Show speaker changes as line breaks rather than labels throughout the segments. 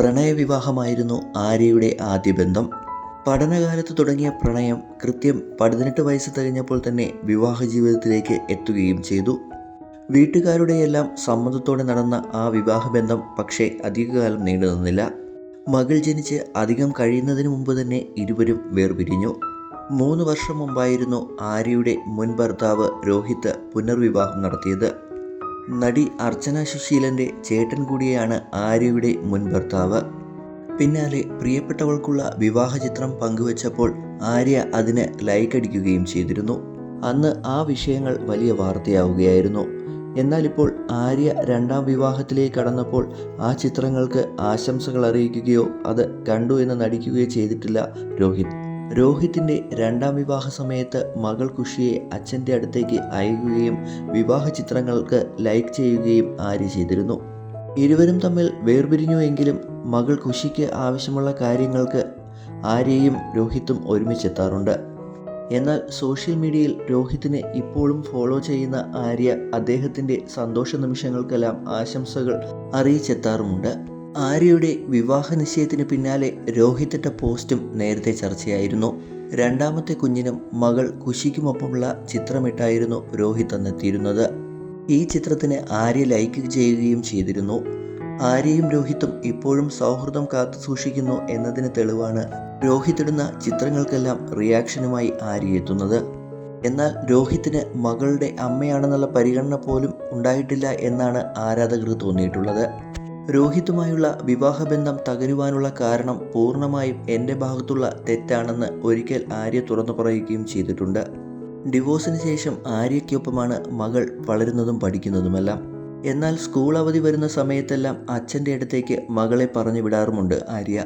പ്രണയവിവാഹമായിരുന്നു ആര്യയുടെ ആദ്യ ബന്ധം. പഠനകാലത്ത് തുടങ്ങിയ പ്രണയം കൃത്യം പതിനെട്ട് വയസ്സ് തികഞ്ഞപ്പോൾ തന്നെ വിവാഹ ജീവിതത്തിലേക്ക് എത്തുകയും ചെയ്തു. വീട്ടുകാരുടെയെല്ലാം സമ്മതത്തോടെ നടന്ന ആ വിവാഹബന്ധം പക്ഷേ അധികകാലം നീണ്ടു നിന്നില്ല. മകൾ ജനിച്ച് അധികം കഴിയുന്നതിന് മുമ്പ് തന്നെ ഇരുവരും വേർപിരിഞ്ഞു. മൂന്ന് വർഷം മുമ്പായിരുന്നു ആര്യയുടെ മുൻ ഭർത്താവ് രോഹിത് പുനർവിവാഹം നടത്തിയത്. നടി അർച്ചന സുശീലന്റെ ചേട്ടൻ കൂടിയാണ് ആര്യയുടെ മുൻ ഭർത്താവ്. പിന്നാലെ പ്രിയപ്പെട്ടവൾക്കുള്ള വിവാഹ ചിത്രം പങ്കുവച്ചപ്പോൾ ആര്യ അതിന് ലൈക്ക് അടിക്കുകയും ചെയ്തിരുന്നു. അന്ന് ആ വിഷയങ്ങൾ വലിയ വാർത്തയാവുകയായിരുന്നു. എന്നാൽ ഇപ്പോൾ ആര്യ രണ്ടാം വിവാഹത്തിലേക്ക് കടന്നപ്പോൾ ആ ചിത്രങ്ങൾക്ക് ആശംസകൾ അറിയിക്കുകയോ അത് കണ്ടു എന്ന് നടിക്കുകയോ ചെയ്തിട്ടില്ല രോഹിത്. രോഹിത്തിന്റെ രണ്ടാം വിവാഹ സമയത്ത് മകൾ കുഷിയെ അച്ഛന്റെ അടുത്തേക്ക് അയക്കുകയും വിവാഹ ചിത്രങ്ങൾക്ക് ലൈക്ക് ചെയ്യുകയും ആര്യ ചെയ്തിരുന്നു. ഇരുവരും തമ്മിൽ വേർപിരിഞ്ഞുവെങ്കിലും മകൾ കുഷിക്ക് ആവശ്യമുള്ള കാര്യങ്ങൾക്ക് ആര്യയും രോഹിത്തും ഒരുമിച്ചെത്താറുണ്ട്. എന്നാൽ സോഷ്യൽ മീഡിയയിൽ രോഹിത്തിനെ ഇപ്പോഴും ഫോളോ ചെയ്യുന്ന ആര്യ അദ്ദേഹത്തിന്റെ സന്തോഷ നിമിഷങ്ങൾക്കെല്ലാം ആശംസകൾ അറിയിച്ചെത്താറുമുണ്ട്. ആര്യയുടെ വിവാഹ നിശ്ചയത്തിന് പിന്നാലെ രോഹിത്തിട്ട പോസ്റ്റും നേരത്തെ ചർച്ചയായിരുന്നു. രണ്ടാമത്തെ കുഞ്ഞിനും മകൾ കുശിക്കുമൊപ്പമുള്ള ചിത്രമിട്ടായിരുന്നു രോഹിത് അന്നെത്തിയിരുന്നത്. ഈ ചിത്രത്തിന് ആര്യ ലൈക്ക് ചെയ്യുകയും ചെയ്തിരുന്നു. ആര്യയും രോഹിത്തും ഇപ്പോഴും സൗഹൃദം കാത്തു സൂക്ഷിക്കുന്നു എന്നതിന് തെളിവാണ് രോഹിത് ഇടുന്ന ചിത്രങ്ങൾക്കെല്ലാം റിയാക്ഷനുമായി ആര്യ എത്തുന്നത്. എന്നാൽ രോഹിത്തിന് മകളുടെ അമ്മയാണെന്നുള്ള പരിഗണന പോലും ഉണ്ടായിട്ടില്ല എന്നാണ് ആരാധകർ തോന്നിയിട്ടുള്ളത്. രോഹിത്തുമായുള്ള വിവാഹബന്ധം തകരുവാനുള്ള കാരണം പൂർണമായും എന്റെ ഭാഗത്തുള്ള തെറ്റാണെന്ന് ഒരിക്കൽ ആര്യ തുറന്നു പറയുകയും ചെയ്തിട്ടുണ്ട്. ഡിവോഴ്സിന് ശേഷം ആര്യയ്ക്കൊപ്പമാണ് മകൾ വളരുന്നതും പഠിക്കുന്നതുമെല്ലാം. എന്നാൽ സ്കൂൾ അവധി വരുന്ന സമയത്തെല്ലാം അച്ഛന്റെ അടുത്തേക്ക് മകളെ പറഞ്ഞു വിടാറുമുണ്ട് ആര്യ.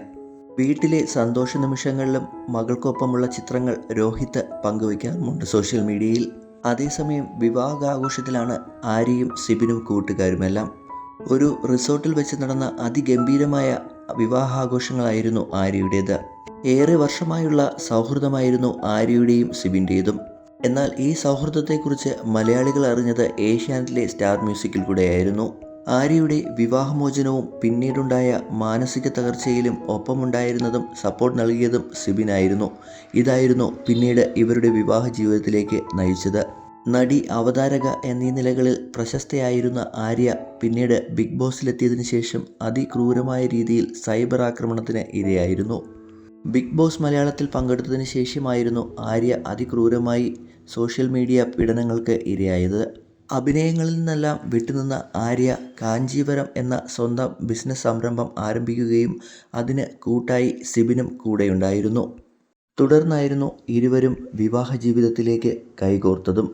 വീട്ടിലെ സന്തോഷ നിമിഷങ്ങളിലും മകൾക്കൊപ്പമുള്ള ചിത്രങ്ങൾ രോഹിത് പങ്കുവയ്ക്കാറുമുണ്ട് സോഷ്യൽ മീഡിയയിൽ. അതേസമയം വിവാഹാഘോഷത്തിലാണ് ആര്യയും സിബിനും കൂട്ടുകാരുമെല്ലാം. ഒരു റിസോർട്ടിൽ വെച്ച് നടന്ന അതിഗംഭീരമായ വിവാഹാഘോഷങ്ങളായിരുന്നു ആര്യയുടേത്. ഏറെ വർഷമായുള്ള സൗഹൃദമായിരുന്നു ആര്യയുടെയും സിബിന്റേതും എന്നാൽ ഈ സൗഹൃദത്തെക്കുറിച്ച് മലയാളികൾ അറിഞ്ഞത് ഏഷ്യാനെറ്റിലെ സ്റ്റാർ മ്യൂസിക്കിൽ കൂടെയായിരുന്നു. ആര്യയുടെ വിവാഹമോചനവും പിന്നീടുണ്ടായ മാനസിക തകർച്ചയിലും ഒപ്പമുണ്ടായിരുന്നതും സപ്പോർട്ട് നൽകിയതും സിബിനായിരുന്നു. ഇതായിരുന്നു പിന്നീട് ഇവരുടെ വിവാഹ ജീവിതത്തിലേക്ക് നയിച്ചത്. നടി അവതാരക എന്നീ നിലകളിൽ പ്രശസ്തയായിരുന്ന ആര്യ പിന്നീട് ബിഗ് ബോസിലെത്തിയതിനു ശേഷം അതിക്രൂരമായ രീതിയിൽ സൈബർ ആക്രമണത്തിന് ഇരയായിരുന്നു. ബിഗ് ബോസ് മലയാളത്തിൽ പങ്കെടുത്തതിന് ശേഷമായിരുന്നു ആര്യ അതിക്രൂരമായി സോഷ്യൽ മീഡിയ പീഡനങ്ങൾക്ക് ഇരയായത്. അഭിനയങ്ങളിൽ നിന്നെല്ലാം വിട്ടുനിന്ന ആര്യ കാഞ്ചീപുരം എന്ന സ്വന്തം ബിസിനസ് സംരംഭം ആരംഭിക്കുകയും അതിന് കൂട്ടായി സിബിനും കൂടെയുണ്ടായിരുന്നു. തുടർന്നായിരുന്നു ഇരുവരും വിവാഹ ജീവിതത്തിലേക്ക് കൈകോർത്തതും.